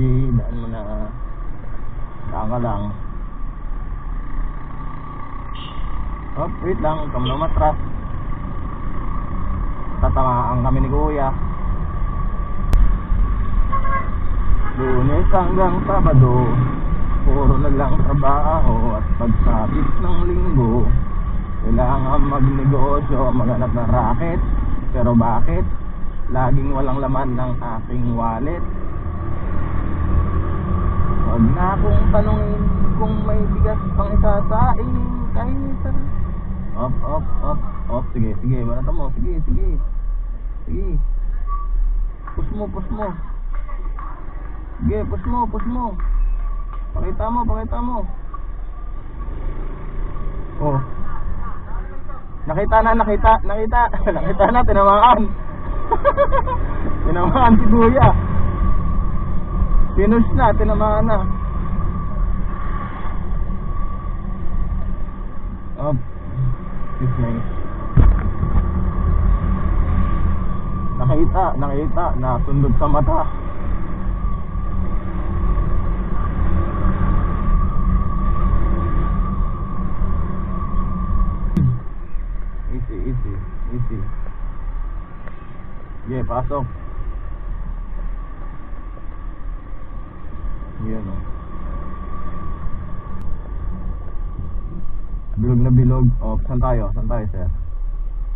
Sige, daan mo na. Daan ka lang. Oh, wait lang. Huwag ka muna umatras. Tatamaan kami ni Kuya. Lunes hanggang Sabado. Puro na lang trabaho at pagsapit ng linggo. Kailangan magnegosyo, maghanap ng racket. Pero bakit? Laging walang laman ng aking wallet. Na akong tanongin kung may bigas pang isasaing kahit Op, op, op, op. Sige, sige. Banatan mo. Sige, sige. Sige. Push mo, push mo. Sige, push mo, push mo. Pakita mo, pakita mo. Oh. Nakita na, nakita, nakita. nakita na, tinamaan. tinamaan si Kuya. Pinush na, tinamaan na. Up. Excuse me. Nakita, nakita, nasundot sa mata. Easy, easy, easy. Yeah, pasok. Yan o. Bilog na bilog. Oh, saan tayo? Saan tayo, sir?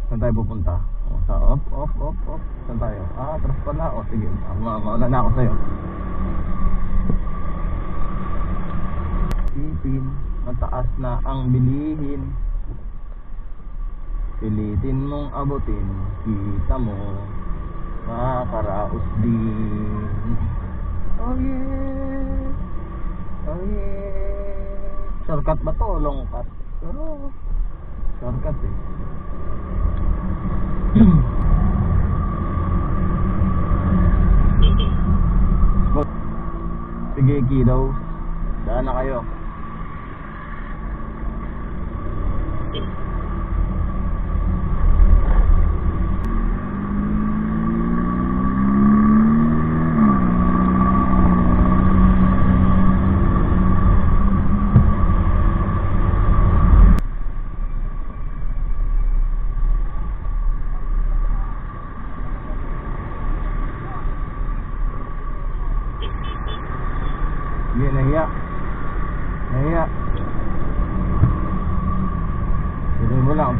Saan tayo pupunta? Oh, sa off, off, off, off. Saan tayo? Ah, atras pala. Oh, sige. Ah, ma mauna na ako sa'yo. Sipin, mataas na ang bilihin. Pilitin mong abutin, kita mo, makakaraos din. Oh yeah, oh yeah. Shortcut ba to? Long cut? Pero, shortcut eh. Sige, kiddo. Daan na kayo.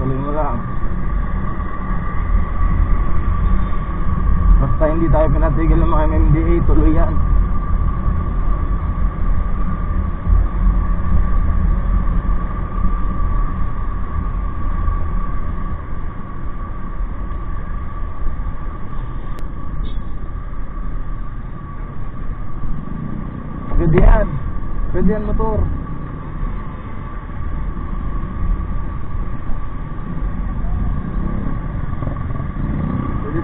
Tuloy mo lang. Basta hindi tayo pinatigil ng mga MMDA, tuloy yan. Pwede yan. Pwede yan motor. Pwede tayo yan. Baka na, wala naman tayong gas. Ubus na naman yung gas, kalahati na naman. Kaya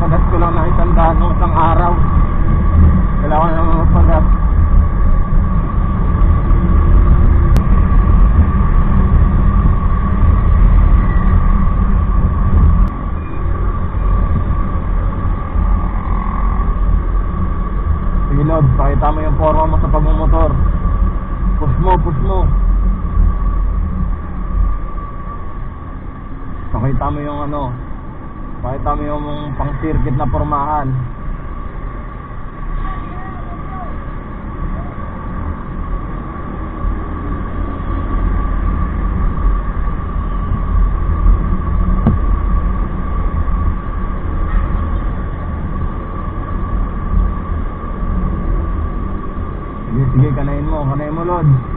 kapagas ko lang ng isang daan ng isang araw. Kailangan naman magpagas. Sige Lord, pakita mo yung forma mo sa pagmumotor. Push mo, push mo. Pakita mo yung ano, pakita mo yung pang circuit na pormahan. Sige, kanayin mo, kanayin mo, Lord.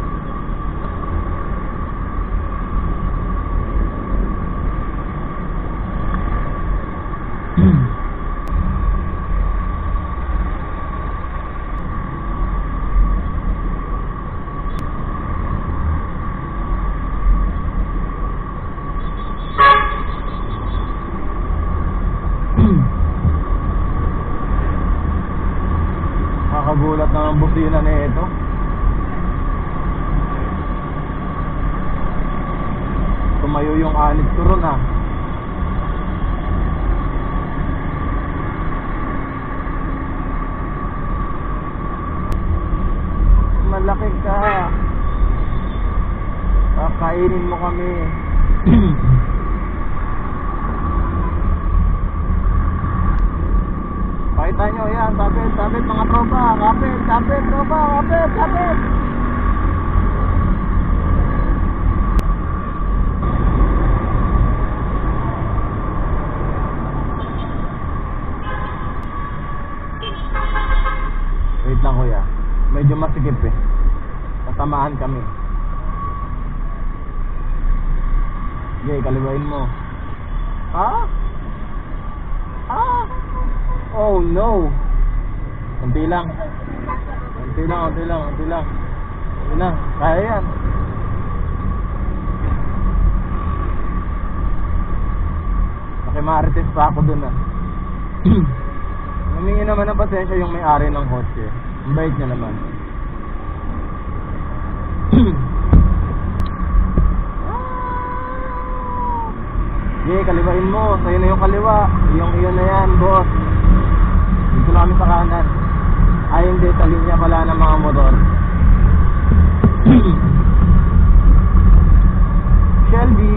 Tumayo yung anit ko ron ah. Malaki ka. Kakainin mo kami. Pakita nyo yan, tapit, tapit mga tropa, kapit, kapit, tropa, kapit, kapit. Wait lang kuya, medyo masikip eh. Tatamaan kami. Sige, kaliwain mo. Ha? Ah! Oh no! Kunti lang. Kunti lang, kunti lang, kunti lang. Kunti na, kaya yan. Nakimarites pa ako dun ah. Humingi naman ng pasensya yung may-ari ng kotse. Ang bait niya naman. Sige, kaliwain mo. Sa'yo na yung kaliwa. Yung iyon na yan, boss. Dito na kami sa kanan. Ay, hindi. Sa linya pala ng mga motor. Shelby.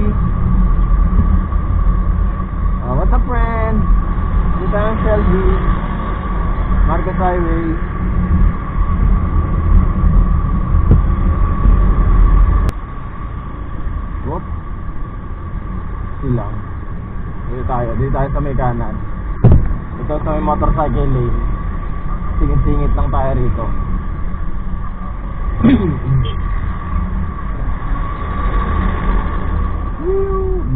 Uh, what's up, friend? Dito tayo ng Shelby. Marcos Highway. Whoop. Silang. Dito tayo. Dito tayo sa may kanan. Ito sa may motorcycle lane. Singit-singit lang tayo rito.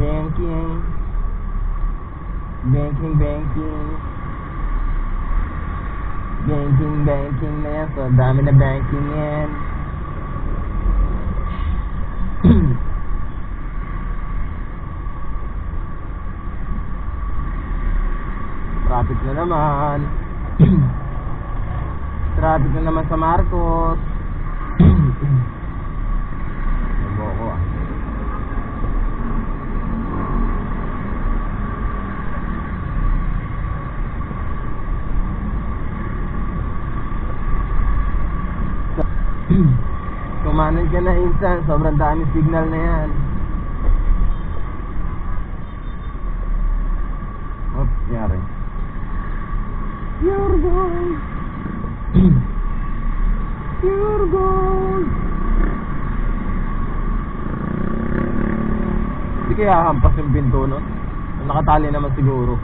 Banking. Banking, banking. Banking, banking na yan. So, dami na banking yan. Traffic na naman. Traffic na naman sa Marcos. Nabo ko ah. Kumanan ka na insan, sobrang dami signal na yan. Oops, yari. Pure gold. Pure gold. Hindi kaya hampas yung pinto nun? Nakatali naman siguro.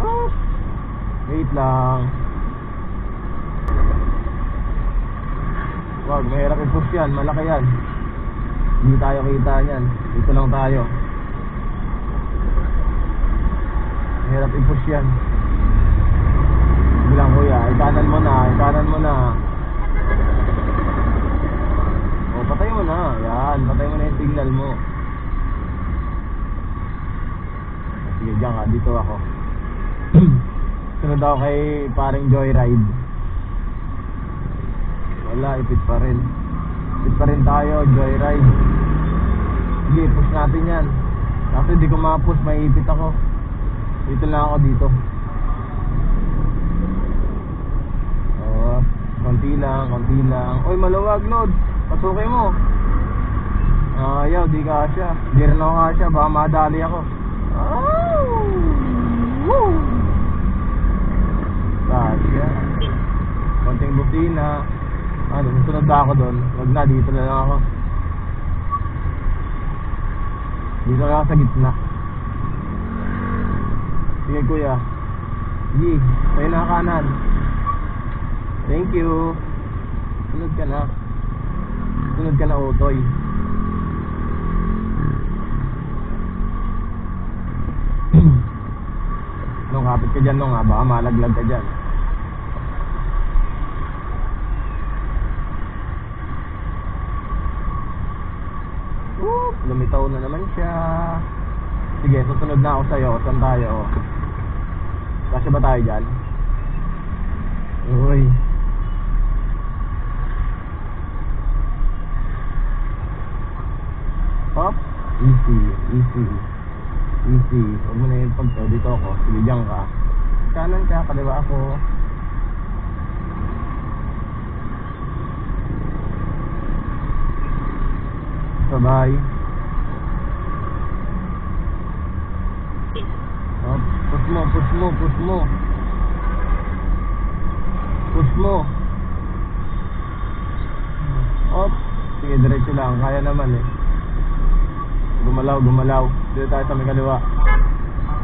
Ah, Wait lang. Wag, mahirap i-push yan. Malaki yan. Hindi tayo kita yan. Dito lang tayo. Mahirap i-push yan. Bilang kuya, ikanan mo na, ikanan mo na. O, patay mo na. Yan, patay mo na yung signal mo. Sige, diyan ka. Dito ako. Sunod ako kay paring Joyride. Wala, ipit pa rin. Ipit pa rin tayo, Joyride. Sige, push natin yan. Kasi di ko ma-push, may ipit ako. Dito lang ako dito. Oh, konti lang, konti lang. Oy, maluwag, Lord. Pasukin mo. Ayaw, di kasya. Di rin ako kasya, baka madali ako. Oh! Woo! Kasya. Konting busina. Ano, susunod na ako doon. Wag na, dito na lang ako. Dito na ako sa gitna. Sige kuya. Sige, tayo na kanan. Thank you. Sunod ka na. Sunod ka na, Otoy. nung kapit ka dyan nung ha, baka malaglag ka dyan. Lumitaw na naman siya. Sige, susunod na ako sa'yo. Saan tayo? Kasi ba tayo dyan? Uy. Hop. Easy, easy. Easy. Huwag mo na yung pagto. Dito ako. Sige, dyan ka. Kanan ka, kaliwa ako. Sabay. Hop. Push mo, push mo, push mo. Push. Hop. Sige, diretso lang. Kaya naman eh. Gumalaw, gumalaw. Dito tayo sa may kaliwa.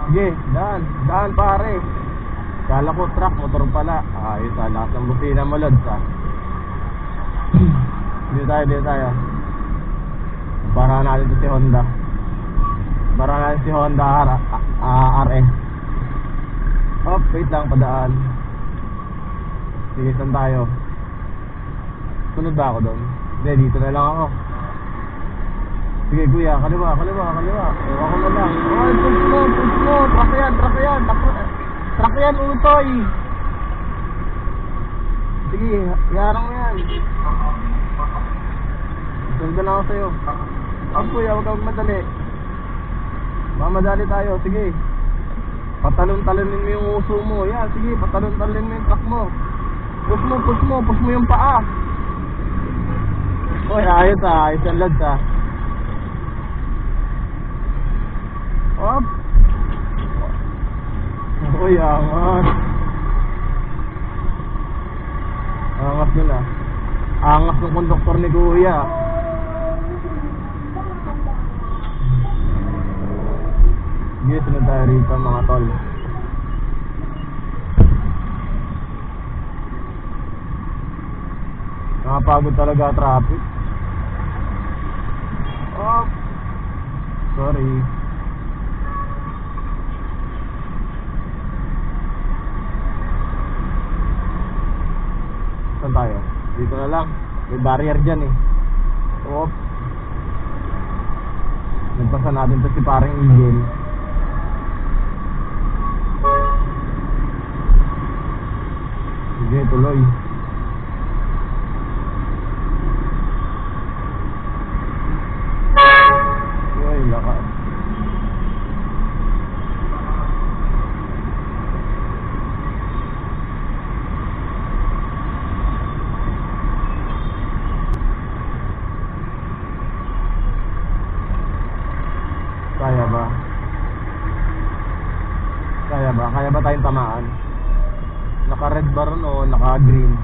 Sige, daan. Daan pare. Kala ko truck, motor pala. Ayos ah, lakas ng busina mo, Lods ah. Dito tayo, dito tayo. Para natin si Honda. Para natin si Honda R ah, RS. Hop, wait lang, padaan. Sige, saan tayo? Sunod ba ako doon? Hindi, dito na lang ako. Sige kuya, kaliwa, kaliwa, kaliwa. Ewan ko na lang. Ay, push mo, push mo. Truck yan, truck yan. Truck, yan, utoy. Sige, yarang yan. Sundan na ako sa'yo. Ang kuya, huwag kang madali. Mamadali tayo, sige. Patalon-talonin mo yung uso mo. Yan, sige, patalon-talonin mo yung truck mo. Push mo, push mo, push mo yung paa. Uy, ayos ah, ayos ang lads ah. Up. Uy, angas. Angas ah. Angas ng konduktor ni Kuya. Sige, sunod tayo rito mga tol. Nakapagod talaga traffic. Oh. Sorry. Saan tayo? Dito na lang. May barrier dyan eh. Oops. Nagpasa natin to si parang Eagle. Sige, tuloy. Uy, lakas. Kaya ba? Kaya ba? Kaya ba tayong tamaan? Naka-red bar no, naka-green.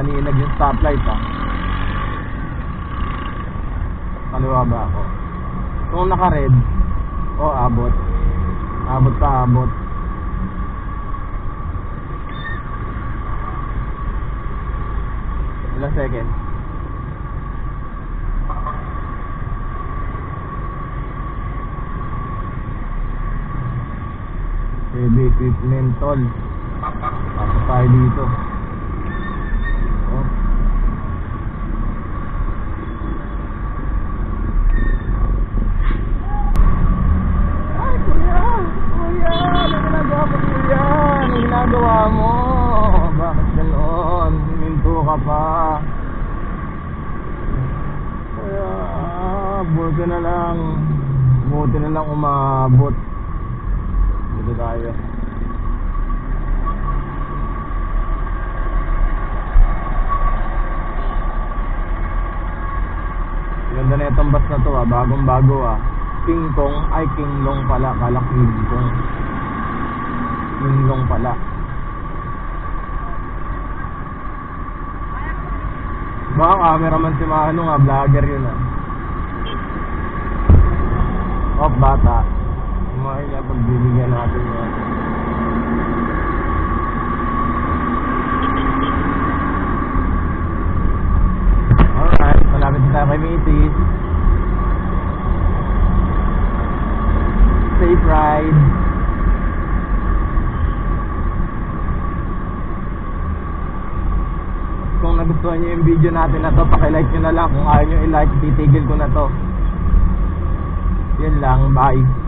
Maaniinag yung stoplight ah. Kaliwa ba ako? Kung naka-red, oh abot. Abot pa abot. Ilang second? Heavy equipment tol. Pasok tayo dito. Oh. Ay, kuya! Kuya! Ano ginagawa mo, kuya? Ano ginagawa mo? Bakit ganoon? Huminto ka pa. Kuya, buti na lang. Buti na lang umabot. Dito tayo. Ganda na to ah, bagong bago ah. King Kong, ay King Long pala, kala King Kong. King Long pala. Baka cameraman si Mano nga, vlogger yun ah. Op, bata. Kumain niya pagbibigyan natin yan. Alright, malapit na tayo kay Macy's. Safe ride. Kung nagustuhan niyo yung video natin na to, pakilike nyo na lang. Kung ayaw nyo i-like, titigil ko na to. Yun lang. Bye.